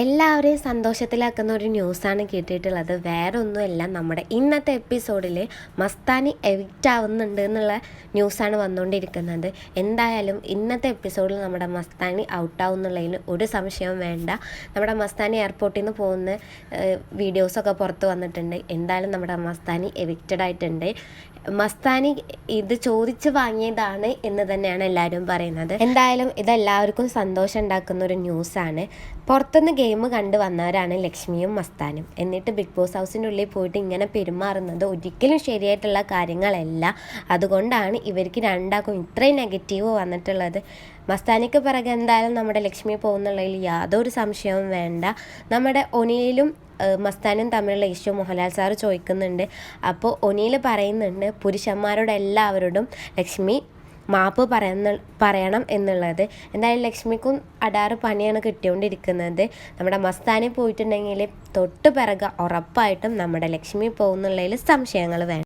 എല്ലാവരെയും സന്തോഷത്തിലാക്കുന്ന ഒരു ന്യൂസാണ് കേട്ടിട്ടുള്ളത്. വേറെ ഒന്നുമല്ല നമ്മുടെ ഇന്നത്തെ എപ്പിസോഡിൽ മസ്താനി എവിക്റ്റ് ആവുന്നുണ്ട് എന്നുള്ള ന്യൂസാണ് വന്നുകൊണ്ടിരിക്കുന്നത് എന്തായാലും ഇന്നത്തെ എപ്പിസോഡിൽ നമ്മുടെ മസ്താനി ഔട്ട് ആവുന്നുള്ളതിൽ ഒരു സംശയവും വേണ്ട. നമ്മുടെ മസ്താനി എയർപോർട്ടിൽ നിന്ന് പോകുന്ന വീഡിയോസൊക്കെ പുറത്ത് വന്നിട്ടുണ്ട്. എന്തായാലും നമ്മുടെ മസ്താനി എവിക്റ്റഡ് ആയിട്ടുണ്ട്. മസ്താനി ഇത് ചോദിച്ച് വാങ്ങിയതാണ് എന്ന് തന്നെയാണ് എല്ലാവരും പറയുന്നത്. എന്തായാലും ഇതെല്ലാവർക്കും സന്തോഷം ഉണ്ടാക്കുന്ന ഒരു ന്യൂസാണ്. പുറത്തുനിന്ന് ഗെയിം കണ്ടു വന്നവരാണ് ലക്ഷ്മിയും മസ്താനും. എന്നിട്ട് ബിഗ് ബോസ് ഹൗസിന്റെ ഉള്ളിൽ പോയിട്ട് ഇങ്ങനെ പെരുമാറുന്നത് ഒരിക്കലും ശരിയായിട്ടുള്ള കാര്യങ്ങളല്ല. അതുകൊണ്ടാണ് ഇവർക്ക് രണ്ടാക്കും ഇത്രയും നെഗറ്റീവ് വന്നിട്ടുള്ളത്. മസ്താനിക്ക് പിറകെ എന്തായാലും നമ്മുടെ ലക്ഷ്മി പോകുന്നുള്ളതിൽ യാതൊരു സംശയവും വേണ്ട. നമ്മുടെ ഒനിയിലും മസ്താനും തമ്മിലുള്ള ഇഷ്യൂ മോഹൻലാൽ സാറ് ചോദിക്കുന്നുണ്ട്. അപ്പോൾ ഒനിയിൽ പറയുന്നുണ്ട് പുരുഷന്മാരോട് എല്ലാവരോടും ലക്ഷ്മി മാപ്പ് പറയുന്ന പറയണം എന്നുള്ളത്. എന്തായാലും ലക്ഷ്മിക്കും അടാറ് പണിയാണ് കിട്ടിക്കൊണ്ടിരിക്കുന്നത്. നമ്മുടെ മസ്താനി പോയിട്ടുണ്ടെങ്കിൽ തൊട്ട് പിറകെ ഉറപ്പായിട്ടും നമ്മുടെ ലക്ഷ്മി പോകുന്നുള്ളതിൽ സംശയങ്ങൾ വേണം.